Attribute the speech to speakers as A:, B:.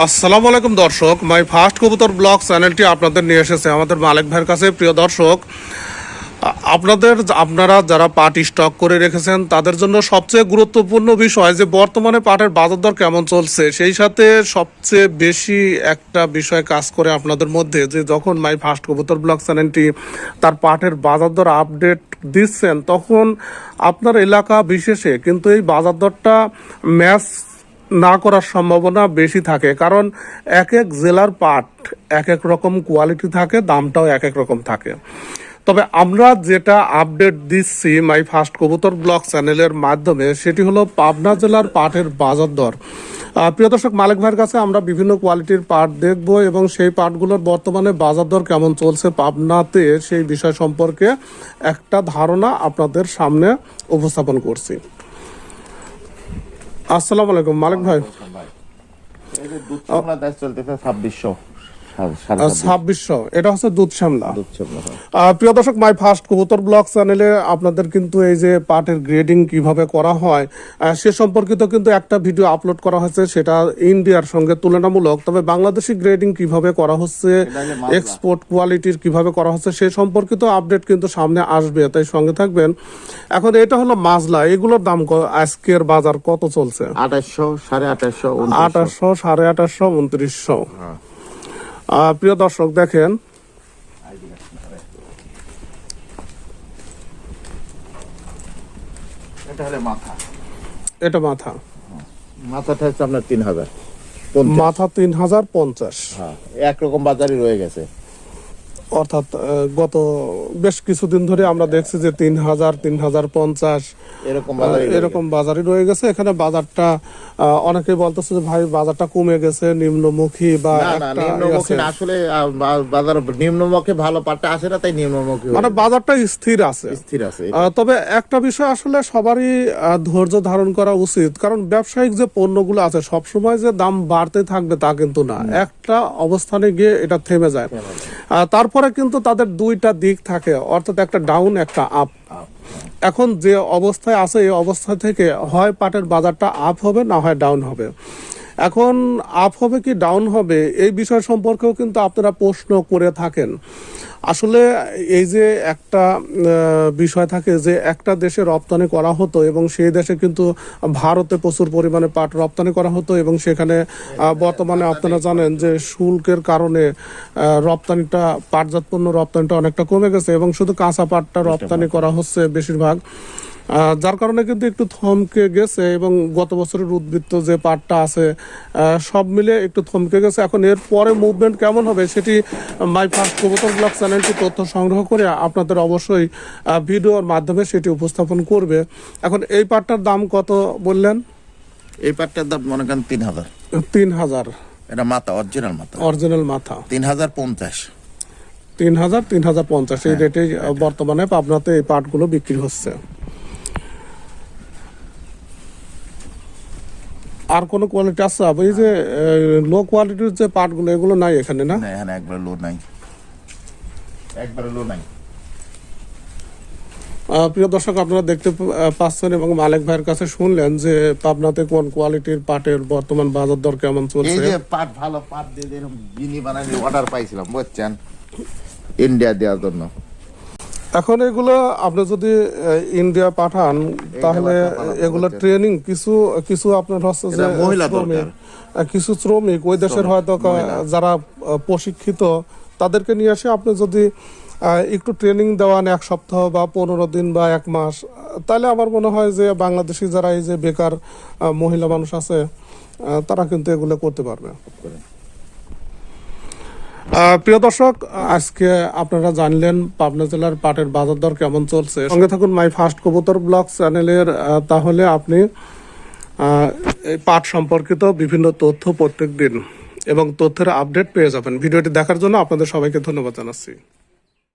A: আসসালামু আলাইকুম দর্শক, মাই ফার্স্ট কবুতর ব্লগ চ্যানেলটি আপনাদের নিয়ে এসেছে আমাদের মালিক ভাইয়ের কাছে। প্রিয় দর্শক, আপনাদের, আপনারা যারা পাট স্টক করে রেখেছেন, তাদের জন্য সবচেয়ে গুরুত্বপূর্ণ বিষয় যে বর্তমানে পাটের বাজার দর কেমন চলছে, সেই সাথে সবচেয়ে বেশি একটা বিষয় কাজ করে আপনাদের মধ্যে যে যখন মাই ফার্স্ট কবুতর ব্লগ চ্যানেলটি তার পাটের বাজার দর আপডেট দিচ্ছেন, তখন আপনার এলাকা বিশেষে কিন্তু এই বাজার দরটা ম্যাচ না করার সম্ভাবনা বেশি থাকে। কারণ এক এক জেলার পাট এক এক রকম কোয়ালিটি থাকে, দামটাও এক এক রকম থাকে। তবে আমরা যেটা আপডেট দিচ্ছি মাই ফার্স্ট কবুতর ব্লগ চ্যানেলের মাধ্যমে, সেটি হলো পাবনা জেলার পাটের বাজার দর। প্রিয় দর্শক, মালিক ভাইয়ের কাছে আমরা বিভিন্ন কোয়ালিটির পাট দেখব এবং সেই পাটগুলোর বর্তমানে বাজার দর কেমন চলছে পাবনাতে, সেই বিষয় সম্পর্কে একটা ধারণা আপনাদের সামনে উপস্থাপন করছি। আসসালামু আলাইকুম মালিক ভাই।
B: এই যে দুধ চলতেছে ছাব্বিশশো।
A: ছাব্বিশশো। এটা হচ্ছে দুধ শ্যামলা।
B: হয়।
A: প্রিয় দর্শক মাই ফার্স্ট কবুতর ব্লগ চ্যানেলে আপনাদের কিন্তু এই যে পাটের গ্রেডিং কীভাবে করা হয় সে সম্পর্কিত কিন্তু একটা ভিডিও আপলোড করা হয়েছে সেটা ইন্ডিয়ার সঙ্গে তুলনামূলক। তবে বাংলাদেশি গ্রেডিং কীভাবে করা হচ্ছে এক্সপোর্ট কোয়ালিটির কীভাবে করা হচ্ছে সে সম্পর্কিত আপডেট কিন্তু সামনে আসবে তাই সঙ্গে থাকবেন। এখন এটা হলো মাজলা এগুলোর দাম আজকের বাজার কত চলছে?
B: আঠাশশো সাড়ে আঠাশশো
A: আঠাশশো সাড়ে আঠাশশো উনত্রিশশো। আহ, প্রিয় দর্শক দেখেন।
B: এটা হলে মাথা।
A: এটা মাথা।
B: মাথাটা হচ্ছে আপনার তিন হাজার পঞ্চাশ।
A: মাথা তিন হাজার পঞ্চাশ।
B: হ্যাঁ একরকম বাজারই রয়ে গেছে।
A: অর্থাৎ গত বেশ কিছুদিন ধরে আমরা দেখছি যে তিন হাজার তিন হাজার পঞ্চাশ
B: এরকম বাজারই রয়ে
A: এরকম বাজারই রয়ে গেছে। এখানে বাজারটা আহ, অনেকেই বলতেছে যে ভাই বাজারটা কমে গেছে নিম্নমুখী বা
B: নিম্নমুখী
A: ইয়ে।
B: আসলে বাজার নিম্নমুখী ভালো পাটটা আসে না তাই নিম্নমুখী
A: মানে বাজারটা স্থির আছে।
B: স্থির আছে।
A: তবে একটা বিষয় আসলে সবারই ধৈর্য ধারণ করা উচিত। কারণ ব্যবসায়িক যে পণ্যগুলো আছে সবসময় যে দাম বাড়তে থাকবে তা কিন্তু না। একটা অবস্থানে গিয়ে এটা থেমে যায়। আহ, তারপরে কিন্তু তাদের দুইটা দিক থাকে, অর্থাৎ একটা ডাউন একটা আপ এখন যে অবস্থায় আছে, এই অবস্থা থেকে হয় পাটের বাজারটা আপ হবে, না হয় ডাউন হবে। এখন আপ হবে কি ডাউন হবে, এই বিষয় সম্পর্কেও কিন্তু আপনারা প্রশ্ন করে থাকেন। আসলে এই যে একটা বিষয় থাকে যে একটা দেশে রপ্তানি করা হতো এবং সেই দেশে কিন্তু ভারতে প্রচুর পরিমাণে পাট রপ্তানি করা হতো এবং সেখানে বর্তমানে আপনারা জানেন যে শুল্কের কারণে রপ্তানিটা পাটজাত পণ্য রপ্তানিটা অনেকটা কমে গেছে এবং শুধু কাঁচা পাটটা রপ্তানি করা হচ্ছে বেশিরভাগ। যার কারণে কিন্তু একটু থমকে গেছে এবং গত বছরের উদ্বৃত্ত যে পাটটা আছে সব মিলে একটু থমকে গেছে। এখন এর পরে মুভমেন্ট কেমন হবে সেটি মাই ফার্স্ট কবুতর ব্লগ চ্যানেলটি তথ্য সংগ্রহ করে আপনাদের অবশ্যই ভিডিওর মাধ্যমে সেটি উপস্থাপন করবে। এখন এই পাটটার দাম কত বললেন?
B: এই পাটটার দাম মনে করেন তিন হাজার।
A: তিন হাজার।
B: এটা মাথা অরিজিনাল মাথা।
A: অরিজিনাল মাথা।
B: তিন হাজার পঞ্চাশ।
A: তিন হাজার তিন হাজার পঞ্চাশ। এই রেটে বর্তমানে পাবনাতে এই পাটগুলো বিক্রি হচ্ছে। আর কোনো কোয়ালিটি আছে? এই যে লো কোয়ালিটির যে পাটগুলো এগুলো নাই এখানে না?
B: না এখানে একবার লো নাই। একবার লো নাই।
A: প্রিয় দর্শক আপনারা দেখতে পাচ্ছেন এবং মালিক ভাইয়ের কাছে শুনলেন যে পাবনাতে কোন কোয়ালিটির পাটের বর্তমান বাজার দর কেমন চলছে?
B: এই যে পাট ভালো পাট দিয়ে দিয়ে এরকম বিনি বানানি অর্ডার পাইছিলাম বুঝছেন? ইন্ডিয়া দেওয়ার জন্য।
A: এখন এগুলো আপনি যদি ইন্ডিয়া পাঠান তাহলে এগুলো ট্রেনিং কিছু কিছু আপনার হচ্ছে যে
B: মহিলা
A: কিছু শ্রমিক ওই দেশের হয়তো যারা প্রশিক্ষিত তাদেরকে নিয়ে আসে আপনি যদি একটু ট্রেনিং দেওয়ান এক সপ্তাহ বা পনেরো দিন বা এক মাস তাহলে আমার মনে হয় যে বাংলাদেশি যারা এই যে বেকার মহিলা মানুষ আছে তারা কিন্তু এগুলো করতে পারবে। প্রিয় দর্শক, আজকে আপনারা জানলেন পাবনা জেলার পাটের বাজার দর কেমন চলছে। সঙ্গে থাকুন মাই ফার্স্ট কবুতর ব্লগ চ্যানেলের তাহলে আপনি পাট সম্পর্কিত বিভিন্ন তথ্য প্রত্যেক দিন এবং তথ্যের আপডেট পেয়ে যাবেন। ভিডিওটি দেখার জন্য আপনাদের সবাইকে ধন্যবাদ জানাচ্ছি।